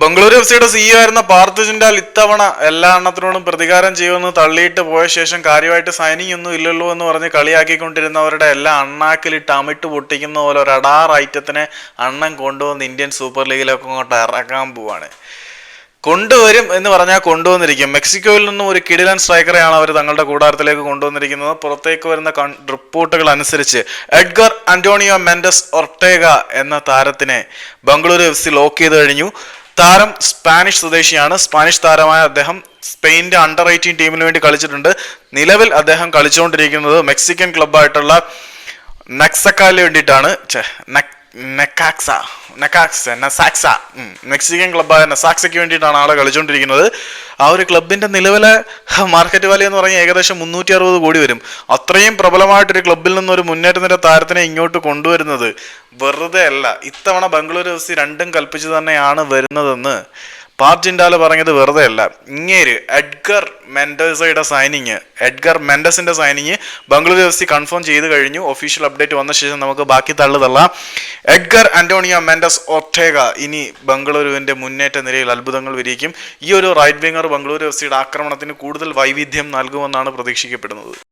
Bengaluru F സിയുടെ CEO ആയിരുന്ന പാർത്ഥ ജിൻഡാൽ ഇത്തവണ എല്ലാ എണ്ണത്തിനോടും പ്രതികാരം ചെയ്യുമെന്ന് തള്ളിയിട്ട് പോയ ശേഷം കാര്യമായിട്ട് സൈനിങ് ഒന്നും ഇല്ലല്ലോ എന്ന് പറഞ്ഞ് കളിയാക്കിക്കൊണ്ടിരുന്നവരുടെ എല്ലാ അണ്ണാക്കിലിട്ട് അമിട്ട് പൊട്ടിക്കുന്ന പോലെ ഒരു അടാർ ഐറ്റത്തിനെ അണ്ണം കൊണ്ടുവന്ന് ഇന്ത്യൻ സൂപ്പർ ലീഗിലൊക്കെ അങ്ങോട്ട് ഇറക്കാൻ പോവാണ്. കൊണ്ടുവരും എന്ന് പറഞ്ഞാൽ കൊണ്ടുവന്നിരിക്കും. മെക്സിക്കോയിൽ നിന്നും ഒരു കിടിലൻ സ്ട്രൈക്കറെയാണ് അവർ തങ്ങളുടെ കൂടാരത്തിലേക്ക് കൊണ്ടുവന്നിരിക്കുന്നത്. പുറത്തേക്ക് വരുന്ന റിപ്പോർട്ടുകൾ അനുസരിച്ച് എഡ്ഗർ അന്റോണിയോ മെൻഡസ് ഒർട്ടേഗ എന്ന താരത്തിനെ ബംഗളൂരു എഫ് സി ലോക്ക് ചെയ്ത് കഴിഞ്ഞു. താരം സ്പാനിഷ് സ്വദേശിയാണ്. സ്പാനിഷ് താരമായ അദ്ദേഹം സ്പെയിനിന്റെ അണ്ടർ എയ്റ്റീൻ ടീമിന് വേണ്ടി കളിച്ചിട്ടുണ്ട്. നിലവിൽ അദ്ദേഹം കളിച്ചുകൊണ്ടിരിക്കുന്നത് മെക്സിക്കൻ ക്ലബ്ബായിട്ടുള്ള നക്സക്കാലിന് വേണ്ടിയിട്ടാണ്. നെക്കാക്സ നെക്കാക്സ നസാക്സ. മെക്സിക്കൻ ക്ലബ്ബായ നസാക്സയ്ക്ക് വേണ്ടിയിട്ടാണ് ആളെ കളിച്ചുകൊണ്ടിരിക്കുന്നത് ആ ഒരു ക്ലബിന്റെ നിലവിലെ മാർക്കറ്റ് വാല്യൂ എന്ന് പറഞ്ഞാൽ ഏകദേശം മുന്നൂറ്റി അറുപത് കോടി വരും. അത്രയും പ്രബലമായിട്ടൊരു ക്ലബിൽ നിന്ന് ഒരു മുന്നേറ്റ നിര താരത്തിനെ ഇങ്ങോട്ട് കൊണ്ടുവരുന്നത് വെറുതെ അല്ല ഇത്തവണ ബംഗളൂരു എഫ് സി രണ്ടും കൽപ്പിച്ച് തന്നെയാണ് വരുന്നതെന്ന് പാർജിൻഡാൽ പറഞ്ഞത് വെറുതെ അല്ല. ഇങ്ങേര് എഡ്ഗർ മെൻഡസയുടെ signing Edgar മെൻഡസിന്റെ signing Bengaluru F C confirm ചെയ്ത് കഴിഞ്ഞു. ഒഫീഷ്യൽ അപ്ഡേറ്റ് വന്ന ശേഷം നമുക്ക് ബാക്കി തള്ളു തള്ളാം എഡ്ഗർ ആന്റോണിയോ മെൻഡസ് ഒറ്റേഗ ഇനി ബംഗളൂരുവിന്റെ മുന്നേറ്റ നിരയിൽ അത്ഭുതങ്ങൾ വിരിയിക്കും. ഈ ഒരു റൈറ്റ് വിങ്ങർ ബംഗളൂരു എഫ് സിയുടെ ആക്രമണത്തിന് കൂടുതൽ വൈവിധ്യം നൽകുമെന്നാണ് പ്രതീക്ഷിക്കപ്പെടുന്നത്.